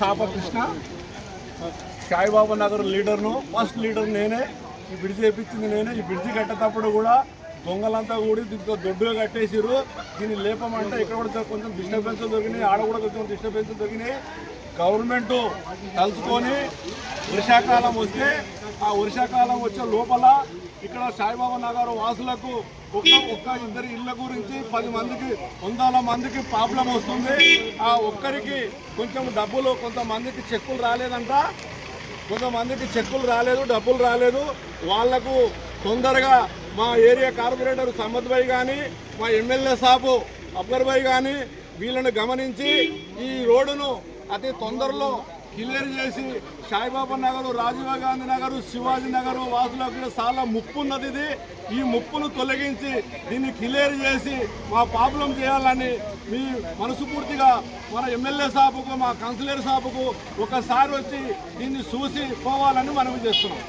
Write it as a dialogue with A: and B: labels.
A: సాపకృష్ణ సాయిబాబా నగర్ లీడర్ను first leader నేనే ఈ బ్రిడ్జ్ చేయించింది నేనే ఈ బ్రిడ్జి కట్టేటప్పుడు కూడా దొంగలంతా కూడా దీంతో దొడ్డుగా కట్టేసారు దీన్ని లేపమంటే ఇక్కడ కూడా కొంచెం డిస్టర్బెన్స్ దొరికినాయి ఆడ కూడా కొంచెం డిస్టర్బెన్స్ దొరికినాయి. గవర్నమెంట్ కలుసుకొని వర్షాకాలం వస్తే ఆ వర్షాకాలం వచ్చే లోపల ఇక్కడ సాయిబాబా నగర్ వాసులకు ఒక్క ఒక్క ఇద్దరు ఇళ్ళ గురించి పది మందికి వందల మందికి ప్రాబ్లం వస్తుంది. ఆ ఒక్కరికి కొంచెం డబ్బులు కొంతమందికి చెక్కులు రాలేదంట. కొంతమందికి చెక్కులు రాలేదు డబ్బులు రాలేదు. వాళ్ళకు తొందరగా మా ఏరియా కార్పొరేటర్ సమ్మద్ భాయ్ కానీ మా ఎమ్మెల్యే సాబు అక్బర్ భాయ్ కానీ వీళ్ళని గమనించి ఈ రోడ్డును అతి తొందరలో క్లియర్ చేసి సాయిబాబా నగరు రాజీవ్ గాంధీ నగరు శివాజీ నగరు వాసులకు చాలా ముప్పు ఉన్నది ఇది. ఈ ముప్పును తొలగించి దీన్ని క్లియర్ చేసి మా ప్రాబ్లం చేయాలని మీ మనసుపూర్తిగా మన ఎమ్మెల్యే సాబుకు మా కౌన్సిలర్ సాబుకు ఒకసారి వచ్చి దీన్ని చూసి పోవాలని మనం చేస్తున్నాం.